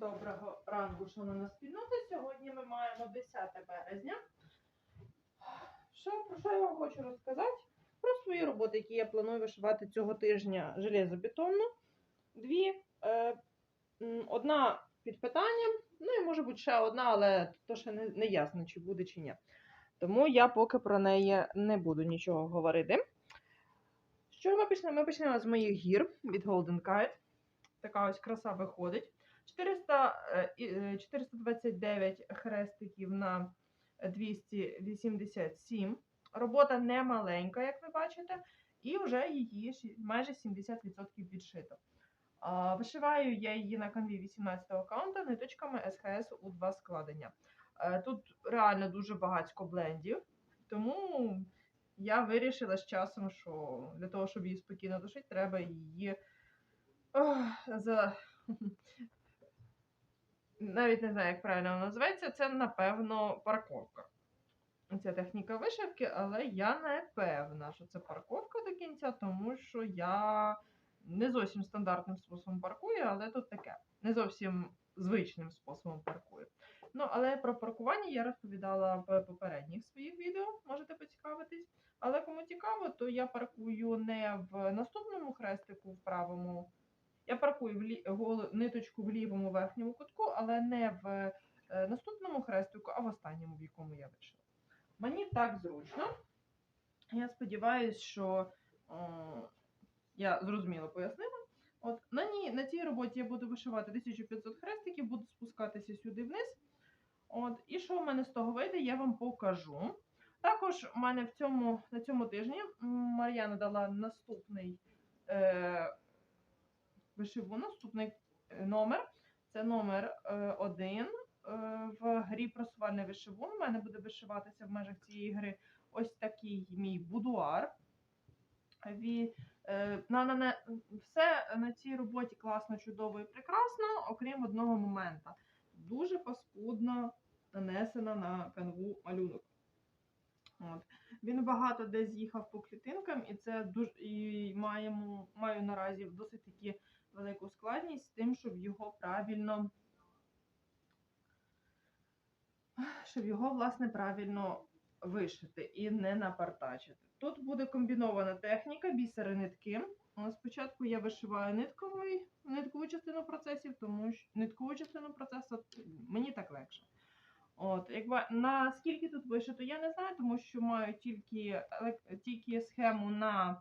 Доброго ранку, шановна спільнота. Сьогодні ми маємо 10 березня. Що, про що я вам хочу розказати? Про свої роботи, які я планую вишивати цього тижня железобетонно. Дві. Е, одна під питанням, ну і може бути ще одна, але то ще не, не ясно, чи буде, чи ні. Тому я поки про неї не буду нічого говорити. Що ми почнемо? Ми почнемо з моїх гір від Golden Kite. Така ось краса виходить. 400, е, і, е, 429 хрестиків на 287. Робота не маленька, як ви бачите, і вже її майже 70% відшито. Вишиваю я її на канві 18 аккаунта ниточками SHS у два складення. Е, Тут реально дуже багатько блендів, тому я вирішила з часом, що для того, щоб її спокійно душити, треба її за... навіть не знаю, як правильно вона називається. Це, напевно, парковка. Ця техніка вишивки, але я не певна, що це парковка до кінця, тому що я не зовсім стандартним способом паркую, але тут таке. Не зовсім звичним способом паркую. Ну, але про паркування я розповідала в попередніх своїх відео, можете поцікавитись. Але кому цікаво, то я паркую не в наступному хрестику в правому. Я паркую в лі... голу- ниточку в лівому верхньому кутку, але не в е, наступному хрестику, а в останньому, в якому я вийшла. Мені так зручно. Я сподіваюся, що о, я зрозуміло пояснила. От на, ній, на цій роботі я буду вишивати 1500 хрестиків, буду спускатися сюди вниз. От, і що в мене з того вийде, я вам покажу. Також в мене в цьому, на цьому тижні Мар'яна дала наступний е, вишиву, наступний е, номер. Це номер е, один е, в грі просувальний вишивун. У мене буде вишиватися в межах цієї гри ось такий мій будуар. Ві, е, на, на, на, все на цій роботі класно, чудово і прекрасно, окрім одного моменту. Дуже паскудно нанесена на канву малюнок. От. Він багато де з'їхав по клітинкам, і це дуже і маємо, маю наразі досить таки велику складність з тим, щоб його правильно, щоб його, власне, правильно вишити і не напартачити. Тут буде комбінована техніка, бісери нитки. Е, Спочатку я вишиваю нитковий, ниткову частину процесів, тому що ниткову частину процесу мені так легше. От, якби наскільки тут вишито, я не знаю, тому що маю тільки, елек- тільки схему на е,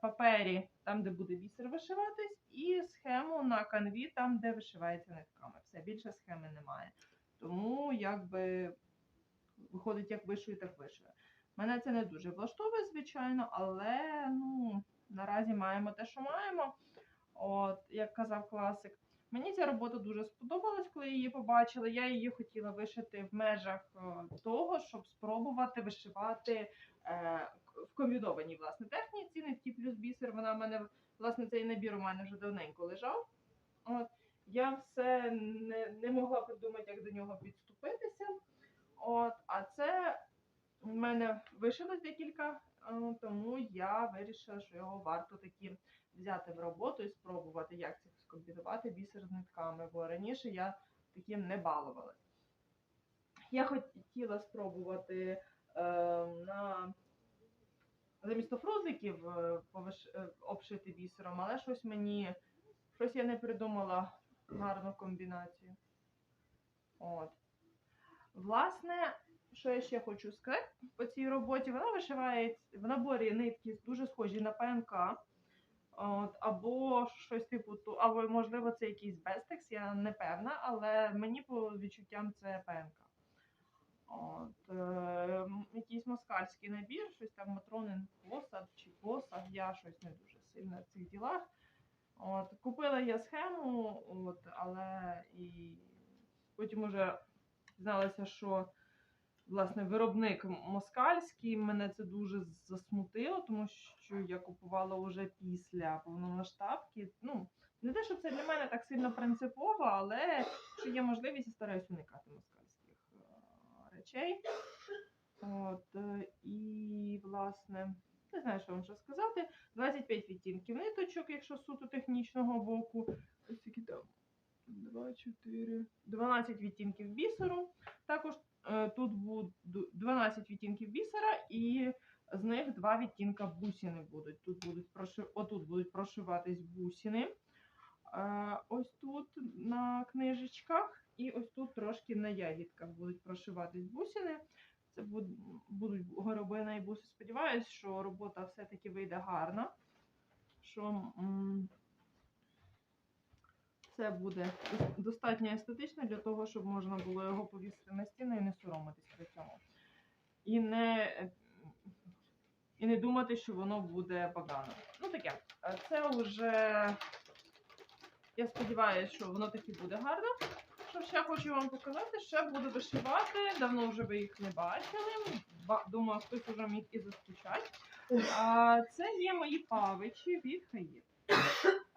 папері, там, де буде бісер вишиватись, і схему на канві, там, де вишивається нитками. Все, більше схеми немає. Тому якби виходить, як вишую, так вишую. Мене це не дуже влаштовує, звичайно, але ну, наразі маємо те, що маємо. От, як казав класик. Мені ця робота дуже сподобалась, коли я її побачила. Я її хотіла вишити в межах е, того, щоб спробувати вишивати е, в комбінованій власне техніці, нитки плюс бісер. Вона в мене, власне, цей набір у мене вже давненько лежав. От, я все не, не могла придумати, як до нього підступитися. От, а це в мене вишилось декілька, е, тому я вирішила, що його варто таки взяти в роботу і спробувати, як це скомбінувати бісер з нитками, бо раніше я таким не балувалась. Я хотіла спробувати е, на замість фрузиків е, повиш- е, обшити бісером, але щось мені щось я не придумала гарну комбінацію. От. Власне, що я ще хочу сказати по цій роботі, вона вишиває в наборі нитки дуже схожі на ПНК. От, або щось типу, або можливо це якийсь Бестекс, я не певна, але мені по відчуттям це ПНК. От, е, якийсь москальський набір, щось там Матронин посад чи посаг, я щось не дуже сильно в цих ділах. От, купила я схему, от, але і потім уже дізналася, що власне виробник москальський. Мене це дуже засмутило, тому що я купувала вже після повномасштабки. Ну, не те, що це для мене так сильно принципово, але що є можливість, я стараюсь уникати москальських е, речей. От, е, і, власне, не знаю, що вам ще сказати. 25 відтінків ниточок, якщо суто технічного боку. Ось такі там 2, 4, 12 відтінків бісеру. Також тут буде 12 відтінків бісера, і з них два відтінка бусини будуть. Тут будуть проши... Отут будуть прошиватись бусини. Е, ось тут на книжечках, і ось тут трошки на ягідках будуть прошиватись бусини. Це будуть горобина і буси. Сподіваюсь, що робота все-таки вийде гарна. Що це буде достатньо естетично для того, щоб можна було його повісити на стіну і не соромитись при цьому. І не, і не думати, що воно буде погано. Ну таке, це вже. Я сподіваюся, що воно таки буде гарно. Що ще хочу вам показати, ще буду вишивати. Давно вже ви їх не бачили. Думаю, хтось уже міг і заскучати. А, це є мої павичі від Хаїд.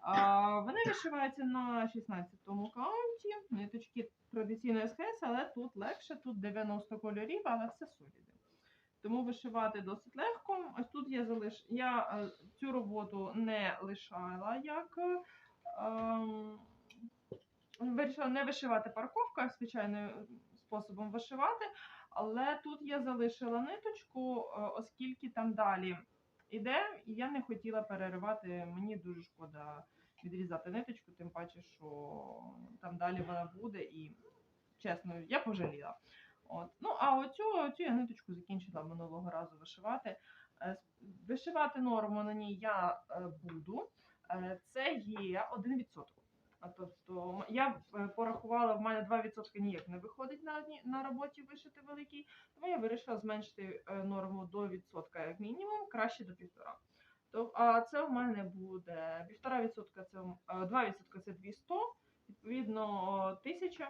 А, вони вишиваються на 16-му каунті. Ниточки традиційної СХС, але тут легше, тут 90 кольорів, але все соліди. Тому вишивати досить легко. Ось тут я залиш... я е, цю роботу не лишала як. ем, Вирішила не вишивати парковка, звичайним способом вишивати, але тут я залишила ниточку, е, оскільки там далі іде, і я не хотіла переривати. Мені дуже шкода відрізати ниточку, тим паче, що там далі вона буде, і чесно, я пожаліла. От. Ну, а оцю, оцю я ниточку закінчила минулого разу вишивати. Е, Вишивати норму на ній я е, буду. Е, Це є 1%. Тобто я е, порахувала, в мене 2% ніяк не виходить на, на роботі вишити великий, тому я вирішила зменшити е, норму до відсотка як мінімум, краще до півтора. То, а це в мене буде півтора відсотка, це е, 2% це 200, відповідно 1000.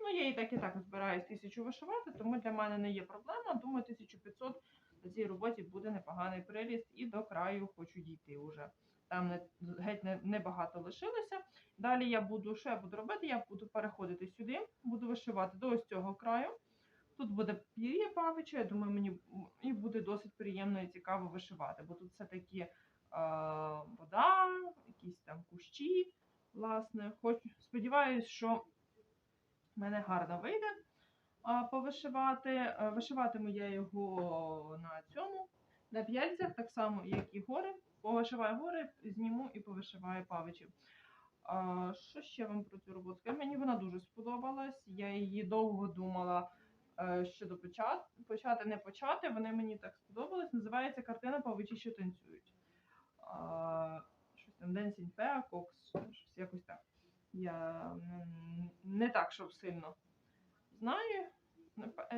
Ну, я і так і так збираюсь тисячу вишивати, тому для мене не є проблема. Думаю, 1500 на цій роботі буде непоганий приріст і до краю хочу дійти вже. Там не, геть не, небагато лишилося. Далі я буду, що я буду робити? Я буду переходити сюди, буду вишивати до ось цього краю. Тут буде пір'я павича, я думаю, мені і буде досить приємно і цікаво вишивати, бо тут все-таки е, вода, якісь там кущі. Власне, хочу, сподіваюся, що мене гарно вийде а, повишивати. Е, Вишиватиму я його на цьому, на п'яльцях, так само, як і гори. Повишиваю гори, зніму і повишиваю павичів. А, що ще вам про цю роботу? Мені вона дуже сподобалась. Я її довго думала е, щодо почати, почати, не почати. Вони мені так сподобались. Називається картина Павичі, що танцюють. А, щось там Dancing Peacocks, щось якось так. Я не так, щоб сильно знаю.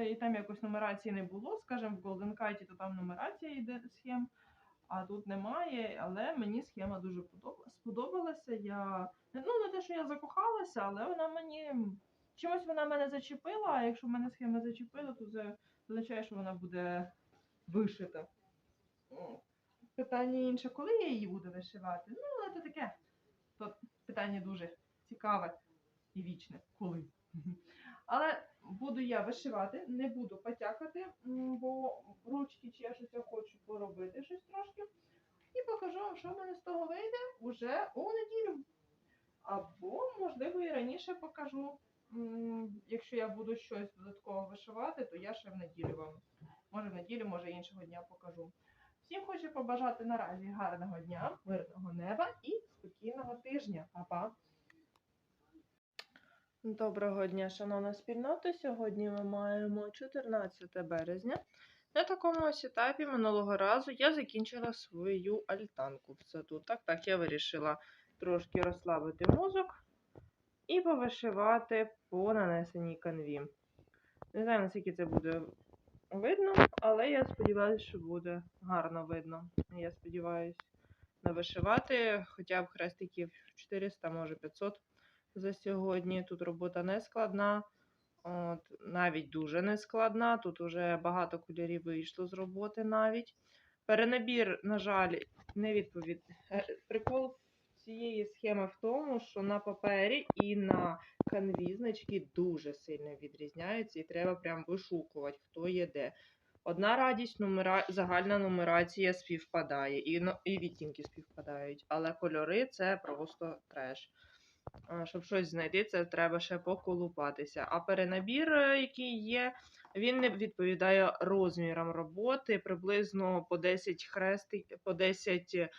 І там якось нумерації не було. Скажімо, в Golden Kite то там нумерація йде схем, а тут немає. Але мені схема дуже сподобалася. Я ну не те, що я закохалася, але вона мені чимось вона мене зачепила. А якщо мене схема зачепила, то це означає, що вона буде вишита. Питання інше, коли я її буду вишивати? Ну, але це таке. То питання дуже цікаве і вічне. Коли? Але буду я вишивати, не буду потякати, бо ручки чешуться, хочу поробити щось трошки. І покажу вам, що в мене з того вийде уже у неділю. Або, можливо, і раніше покажу. Якщо я буду щось додатково вишивати, то я ще в неділю вам. Може в неділю, може іншого дня покажу. Всім хочу побажати наразі гарного дня, мирного неба і спокійного тижня. Па-па! Доброго дня, шановна спільнота. Сьогодні ми маємо 14 березня. На такому ось етапі минулого разу я закінчила свою альтанку в саду. Так, так, я вирішила трошки розслабити мозок і повишивати по нанесеній канві. Не знаю, наскільки це буде видно, але я сподіваюся, що буде гарно видно. Я сподіваюся навишивати хоча б хрестиків 400, може 500 за сьогодні. Тут робота не складна, от, навіть дуже не складна. Тут вже багато кольорів вийшло з роботи навіть. Перенабір, на жаль, не відповід. Е, Прикол цієї схеми в тому, що на папері і на канві значки дуже сильно відрізняються, і треба прям вишукувати, хто є де. Одна радість, нумера... загальна нумерація співпадає, і, ну, і відтінки співпадають, але кольори це просто треш. А, Щоб щось знайти, це треба ще поколупатися. А перенабір, е, який є, він не відповідає розмірам роботи. Приблизно по 10 хрестик, по 10. Е,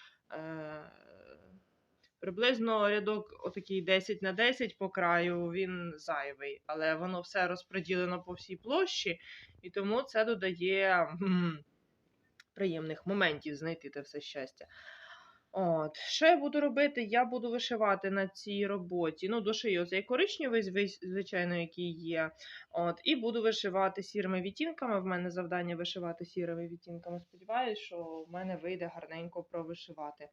приблизно рядок отакий 10 на 10 по краю, він зайвий. Але воно все розподілено по всій площі, і тому це додає приємних моментів знайти те все щастя. От, що я буду робити? Я буду вишивати на цій роботі. Ну, дошию цей коричневий, звичайно, який є. От, і буду вишивати сірими відтінками. В мене завдання вишивати сірими відтінками. Сподіваюсь, що в мене вийде гарненько провишивати.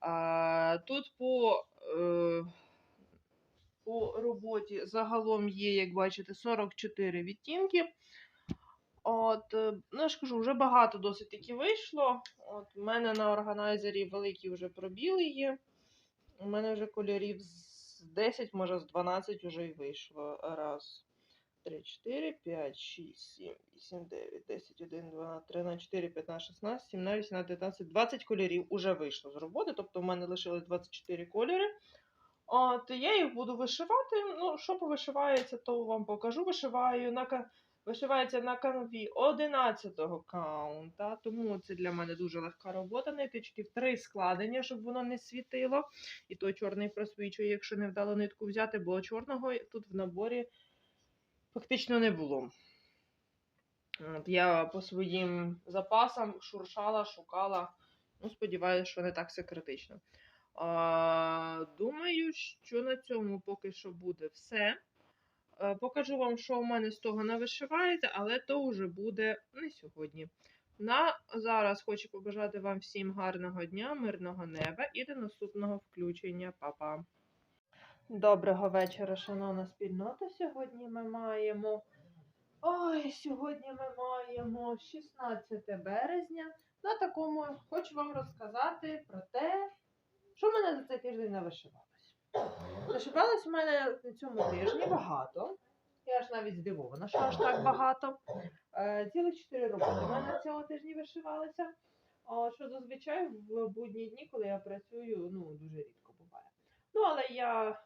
А, тут по, е, по роботі загалом є, як бачите, 44 відтінки. От, е, ну я ж кажу, вже багато досить таки вийшло. От, у мене на органайзері великі вже пробіли є. У мене вже кольорів з 10, може з 12 вже й вийшло. Раз, три, чотири, п'ять, шість, сім, вісім, дев'ять, десять, один, дванадцять, тринадцять, чотири, п'ятнадцять, шістнадцять, сімнадцять, вісімнадцять, дев'ятнадцять, 20 кольорів уже вийшло з роботи. Тобто в мене лишилось 24 кольори. От, я їх буду вишивати. Ну, що повишивається, то вам покажу. Вишиваю на Вишивається на канві 11-го каунта, тому це для мене дуже легка робота. Ниточки в три складення, щоб воно не світило. І то чорний просвічує, якщо не вдало нитку взяти, бо чорного тут в наборі фактично не було. От я по своїм запасам шуршала, шукала. Ну, сподіваюся, що не так все критично. А, думаю, що на цьому поки що буде все. Е, Покажу вам, що в мене з того не вишивається, але то вже буде не сьогодні. На зараз хочу побажати вам всім гарного дня, мирного неба і до наступного включення. Па-па! Доброго вечора, шановна спільнота. Сьогодні ми маємо. Ой, сьогодні ми маємо 16 березня. На такому хочу вам розказати про те, що в мене за цей тиждень не вишивалось. Вишивалось в мене на цьому тижні багато. Навіть здивована, що аж так багато. Е, цілих чотири роботи в мене цього тижні вишивалися. Що зазвичай в будні дні, коли я працюю, ну дуже рідко буває. Ну, але я е,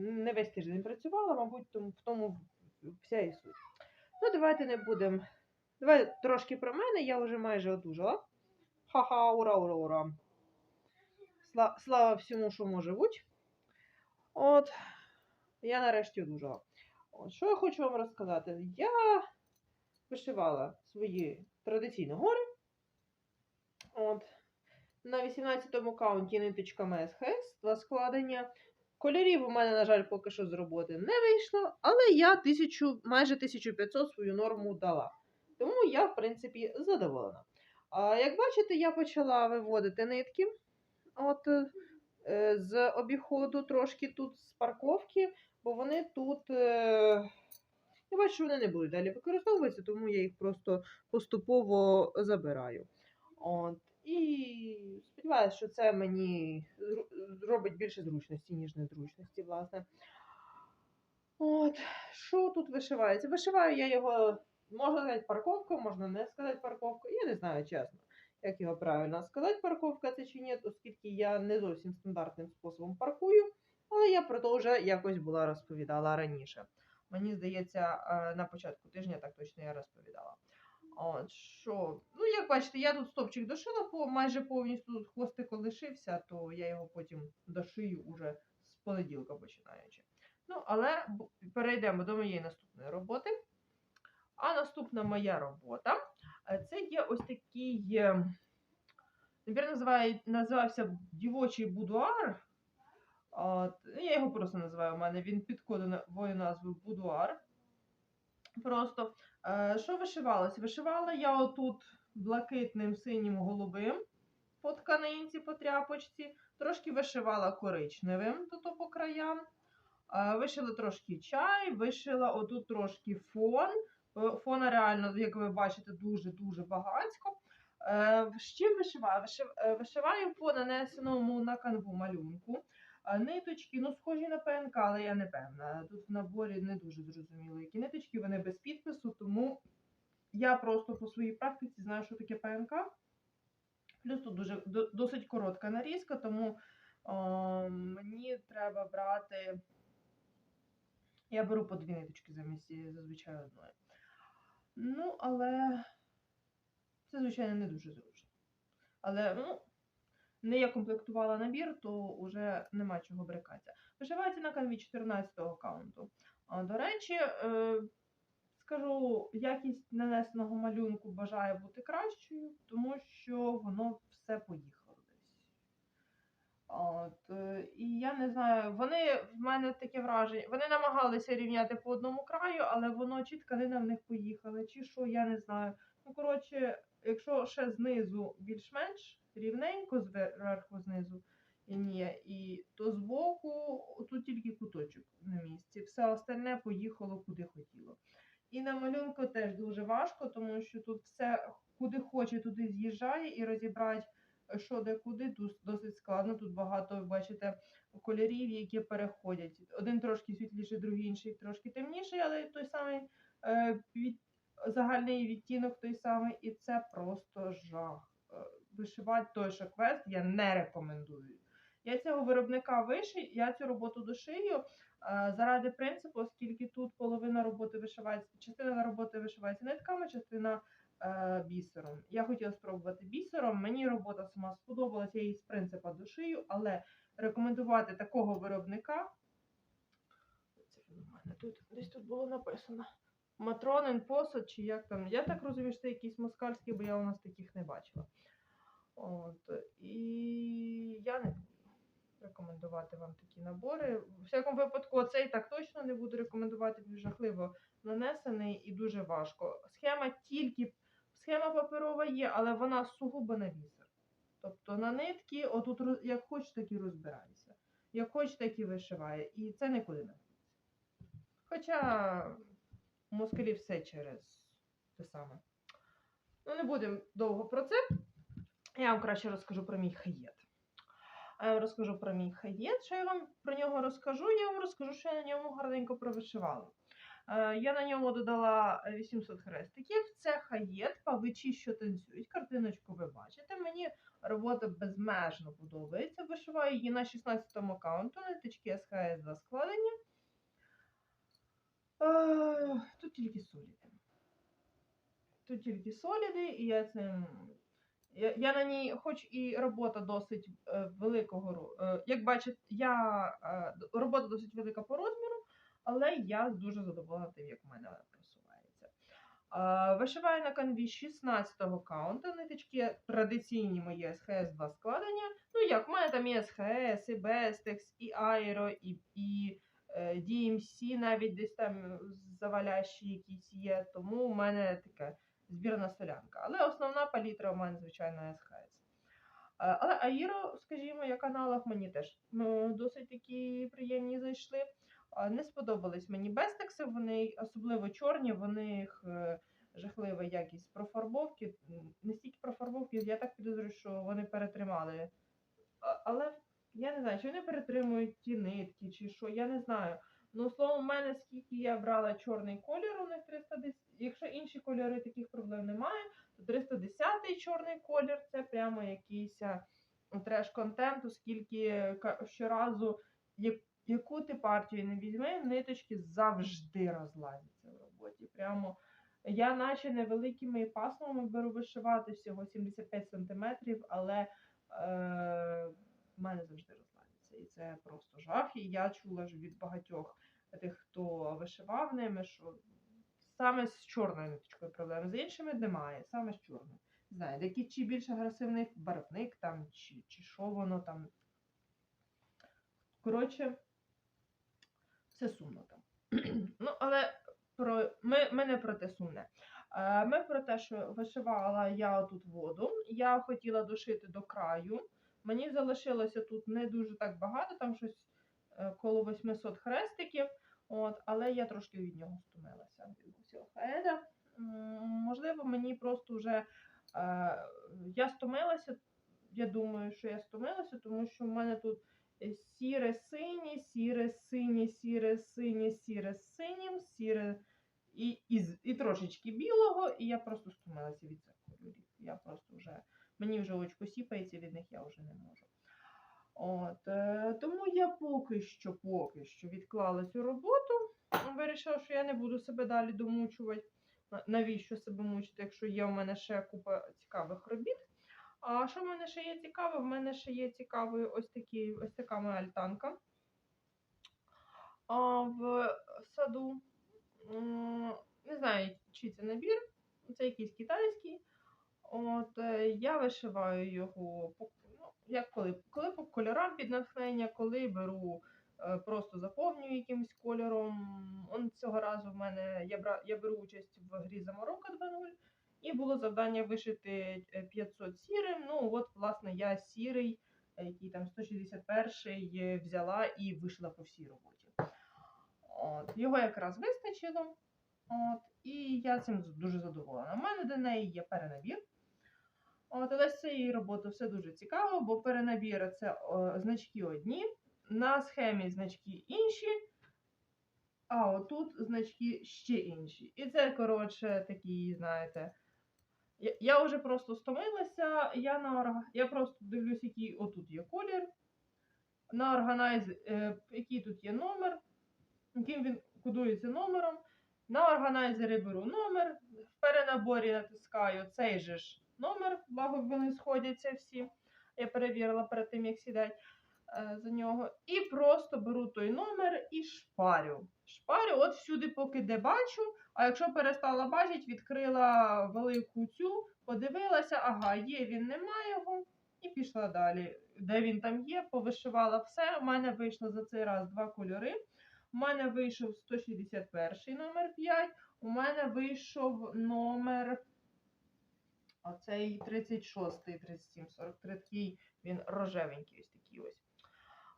не весь тиждень працювала, мабуть, в тому вся і суть. Ну, давайте не будемо. Давай трошки про мене, я вже майже одужала. Ха-ха, ура, ура, ура. Сла- Слава всьому, що може бути. От, я нарешті одужала. От, що я хочу вам розказати? Я вишивала свої традиційні гори. От, на 18-му каунті ниточками СХС, два складення. Кольорів у мене, на жаль, поки що з роботи не вийшло, але я тисячу, майже 1500 свою норму дала. Тому я, в принципі, задоволена. А, як бачите, я почала виводити нитки. От, е, з обіходу трошки тут з парковки, бо вони тут. Е... Я бачу, що вони не будуть далі використовуватися, тому я їх просто поступово забираю. От. І сподіваюся, що це мені зробить більше зручності, ніж незручності, власне. От, що тут вишивається? Вишиваю я його, можна сказати, парковкою, можна не сказати парковкою. Я не знаю, чесно, як його правильно сказати, парковка це чи ні, оскільки я не зовсім стандартним способом паркую, але я про то вже якось була розповідала раніше. Мені здається, е, на початку тижня так точно я розповідала. От, що, ну, як бачите, я тут стопчик дошила по майже повністю тут хвостик лишився, то я його потім дошию уже з понеділка починаючи. Ну, але перейдемо до моєї наступної роботи. А наступна моя робота е, це є ось такий, е, набір називався дівочий будуар. От, ну, я його просто називаю. У мене він під кодовою назвою будуар. Просто е, що вишивалось? Вишивала я отут блакитним, синім, голубим по тканинці, по тряпочці, трошки вишивала коричневим тут по краям. Е, Вишила трошки чай, вишила отут трошки фон. Е, Фона реально, як ви бачите, дуже-дуже багатько. Е, З чим вишиваю? Е, Вишиваю по нанесеному на канву малюнку. Ниточки, ну, схожі на ПНК, але я не певна. Тут в наборі не дуже зрозуміло, які ниточки, вони без підпису, тому я просто по своїй практиці знаю, що таке ПНК. Плюс тут дуже досить коротка нарізка, тому А, мені треба брати. Я беру по дві ниточки замість зазвичай одної. Ну, але це, звичайно, не дуже зручно. Але, ну, не я комплектувала набір, то вже нема чого брикатися. Вишивається на канві 14-го каунту. А, до речі, е, скажу, якість нанесеного малюнку бажає бути кращою, тому що воно все поїхало. От, е, і я не знаю, вони в мене таке враження. Вони намагалися рівняти по одному краю, але воно чи тканина в них поїхала, чи що, я не знаю. Ну, коротше, якщо ще знизу більш-менш рівненько зверху знизу лінія, і то збоку тут тільки куточок на місці. Все остальне поїхало куди хотіло. І на малюнку теж дуже важко, тому що тут все куди хоче, туди з'їжджає і розібрати, що де куди, тут досить складно. Тут багато, ви бачите, кольорів, які переходять. Один трошки світліший, другий інший трошки темніший, але той самий е, від, загальний відтінок той самий, і це просто жах. Е, Вишивати той же квест я не рекомендую. Я цього виробника вишию, я цю роботу дошию е, заради принципу, оскільки тут половина роботи вишивається, частина роботи вишивається нитками, частина бісером. Я хотіла спробувати бісером. Мені робота сама сподобалася, я її з принципу дошию, але рекомендувати такого виробника. Це у мене тут десь тут було написано. Матронин посад, чи як там. Я так розумію, що це якийсь москальський, бо я у нас таких не бачила. От, і я не буду рекомендувати вам такі набори. У всякому випадку, цей так точно не буду рекомендувати, він жахливо нанесений і дуже важко. Схема тільки схема паперова є, але вона сугубо на бісер. Тобто на нитки, отут як хочеш, так і розбирайся. Як хочеш, так і вишиває. І це нікуди не годиться. Хоча у москалів все через те саме. Ну, не будемо довго про це. Я вам краще розкажу про мій хаєт. А я вам розкажу про мій хаєт. Що я вам про нього розкажу? Я вам розкажу, що я на ньому гарненько провишивала. Е, Я на ньому додала 800 хрестиків. Це хаєт, павичі, що танцюють. Картиночку ви бачите. Мені робота безмежно подобається. Вишиваю її на 16-му аккаунту, ниточки СХС за складення. Е, Тут тільки соліди. Тут тільки соліди, і я цим. Я, я на ній, хоч і робота досить е, великого е, як бачите, я е, робота досить велика по розміру, але я дуже задоволена тим, як в мене просувається. Вишиваю на канві 16-го каунта, ниточки традиційні мої СХС 2 складення. Ну як, в мене там і СХС, і Бестекс, і Айро, і, і е, DMC навіть десь там завалящі якісь є, тому у мене таке збірна солянка. Але основна палітра у мене, звичайно, СХС. Але Аїро, скажімо, як аналог мені теж ну, досить такі приємні зайшли. Не сподобались мені бестекси, вони особливо чорні, в них е, жахлива якість профарбовки. Не стільки профарбовки, я так підозрюю, що вони перетримали. Але я не знаю, чи вони перетримують ті нитки, чи що, я не знаю. Ну, словом, в мене скільки я брала чорний колір, у них 310. Якщо інші кольори таких проблем немає, то 310 чорний колір це прямо якийсь треш-контент, оскільки щоразу, яку ти партію не візьми, ниточки завжди розладяться в роботі. Прямо я наче невеликими пасмами беру вишивати всього 75 см, але е, в мене завжди розладяться. І це просто жах. І я чула ж від багатьох тих, хто вишивав ними, що саме з чорною ниточкою проблеми. З іншими немає, саме з чорною. Знаю, який чи більш агресивний барвник там, чи, чи що воно там. Коротше, все сумно там. ну, але про, ми, ми не про те сумне. Е, Ми про те, що вишивала я тут воду. Я хотіла дошити до краю. Мені залишилося тут не дуже так багато, там щось е, коло 800 хрестиків. От, але я трошки від нього стомилася хаеда. Можливо, мені просто вже е, я стомилася. Я думаю, що я стомилася, тому що в мене тут сіре синє, сіре синє, сіре синє, сіре синім, сіре і, і, і трошечки білого, і я просто стомилася від цих кольорів. Я просто вже мені вже очко сіпається від них, я вже не можу. От, е, тому я поки що, поки що відклала цю роботу. Вирішила, що я не буду себе далі домучувати. Навіщо себе мучити, якщо є у мене ще купа цікавих робіт. А що в мене ще є цікаве? В мене ще є цікавий ось такий, ось така моя альтанка. А в саду. Не знаю, чи це набір, це якийсь китайський. От е, я вишиваю його ну, як коли, коли по кольорам під натхнення, коли беру е, просто заповнюю якимось кольором. Он цього разу в мене я бра, я беру участь в грі Заморока 2.0 і було завдання вишити е, 500 сірим. Ну от, власне, я сірий, е, який там 161 е, взяла і вишила по всій роботі. От, його якраз вистачило. От, і я цим дуже задоволена. У мене до неї є перенабір. От, але з цієї роботи все дуже цікаво, бо перенабір це о, значки одні, на схемі значки інші, а отут значки ще інші. І це, коротше, такі, знаєте. Я, вже просто стомилася, я, на орга... я просто дивлюсь, який отут є колір. На органайз, е, який тут є номер, яким він кодується номером. На органайзері беру номер, в перенаборі натискаю цей же ж номер, благо вони сходяться всі. Я перевірила перед тим, як сідати е, за нього. І просто беру той номер і шпарю. Шпарю от всюди, поки де бачу. А якщо перестала бачити, відкрила велику цю, подивилася, ага, є він, нема його, і пішла далі. Де він там є, повишивала все. У мене вийшло за цей раз два кольори. У мене вийшов 161 номер 5, у мене вийшов номер оцей 36, 37, 43, такий він рожевенький, ось такий ось.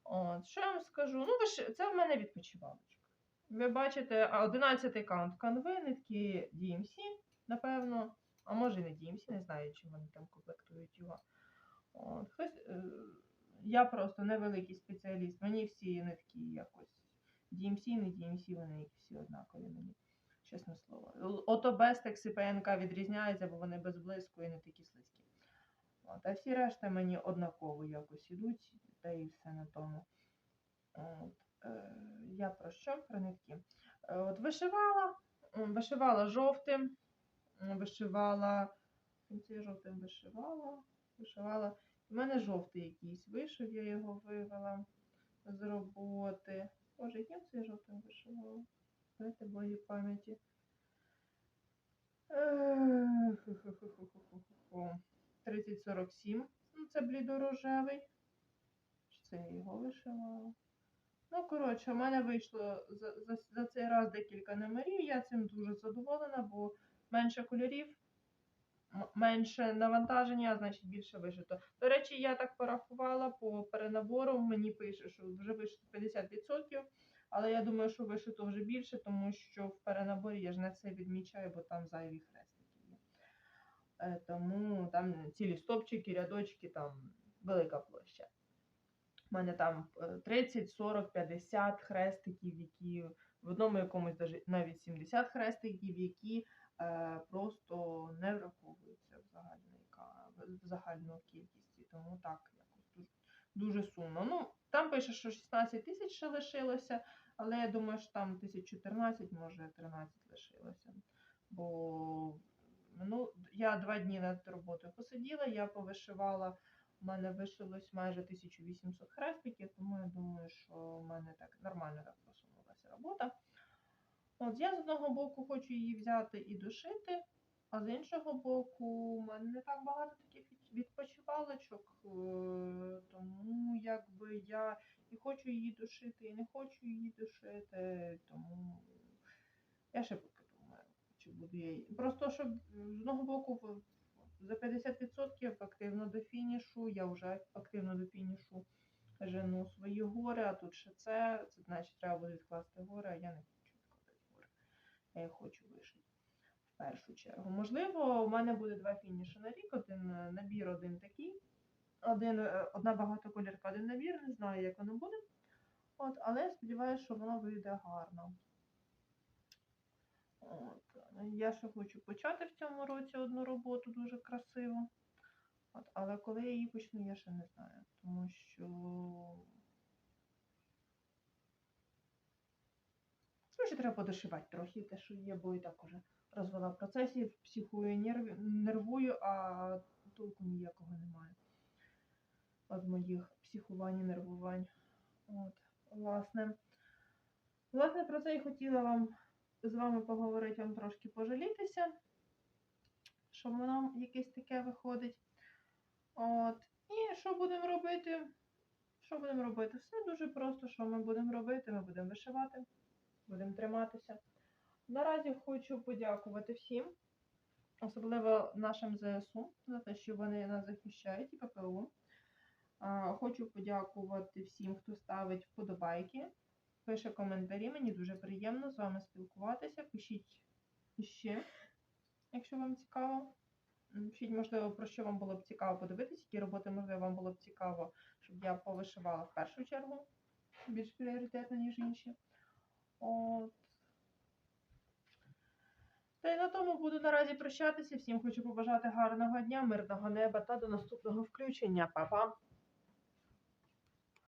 От, що я вам скажу? Ну, це в мене відпочивалочка. Ви бачите, 11 каунт канви, нитки DMC, напевно, а може і не DMC, не знаю, чим вони там комплектують його. От, хтось, е, я просто невеликий спеціаліст, мені всі нитки якось DMC, не DMC, вони всі однакові мені, чесне слово. Ото Бестекс і ПНК відрізняються, бо вони без блиску і не такі слизькі. От, а всі решта мені однаково якось ідуть, та і все на тому. От, я про що? Про нитки. Е, От вишивала, вишивала жовтим, вишивала. Жовтим вишивала, вишивала. У мене жовтий якийсь вийшов, я його вивела з роботи. Боже, яким це я жовтим вишивала? Дайте Божій пам'яті. Е, ху-ху-ху-ху-ху-ху. 3047. Ну, це блідорожевий. Це я його вишивала? Ну, коротше, у мене вийшло за, за, за цей раз декілька номерів. Я цим дуже задоволена, бо менше кольорів, менше навантаження, значить більше вишито. До речі, я так порахувала по перенабору. Мені пише, що вже вишито 50%, але я думаю, що вишито вже більше, тому що в перенаборі я ж не все відмічаю, бо там зайві хрестики є. Е, Тому там цілі стопчики, рядочки, там велика площа. У мене там е, 30, 40, 50 хрестиків, які в одному якомусь навіть 70 хрестиків, які е, просто не враховуються в загальний ка- в загальну кількість. Тому так, якось дуже, дуже сумно. Ну, там пише, що 16 тисяч ще лишилося, але я думаю, що там 1014, може 13 лишилося. Бо ну, я два дні над роботою посиділа, я повишивала. У мене вишилось майже 1800 хрестиків, тому я думаю, що в мене так нормально так просунулася робота. От я з одного боку хочу її взяти і дошити, а з іншого боку, у мене не так багато таких відпочивалочок, е, тому якби я і хочу її дошити, і не хочу її дошити, тому я ще поки думаю, чи буду я її. Просто щоб з одного боку за 50% активно до фінішу, я вже активно до фінішу жену свої гори, а тут ще це, це значить треба буде відкласти гори, а я не хочу відкладати гори. Я хочу вишити в першу чергу. Можливо, у мене буде два фініші на рік, один е, набір, один такий, один, е, одна багатоколірка, один набір, не знаю, як воно буде. От, але я сподіваюся, що воно вийде гарно. От. Я ще хочу почати в цьому році одну роботу дуже красиву. От, але коли я її почну, я ще не знаю. Тому що. Ну, ще треба подошивати трохи те, що є, бо і так уже розвела в процесі, психую, нерв... нервую, а толку ніякого немає. От моїх психувань і нервувань. От, власне. Власне, про це і хотіла вам з вами поговорити, вам трошки пожалітися, що воно якесь таке виходить. От. І що будемо робити? Що будемо робити? Все дуже просто, що ми будемо робити? Ми будемо вишивати, будемо триматися. Наразі хочу подякувати всім, особливо нашим ЗСУ, за те, що вони нас захищають і ППУ. Хочу подякувати всім, хто ставить вподобайки, пише коментарі. Мені дуже приємно з вами спілкуватися. Пишіть іще, якщо вам цікаво. Пишіть, можливо, про що вам було б цікаво подивитися, які роботи, можливо, вам було б цікаво, щоб я повишивала в першу чергу, більш пріоритетно, ніж інші. От. Та й на тому буду наразі прощатися. Всім хочу побажати гарного дня, мирного неба та до наступного включення. Па-па!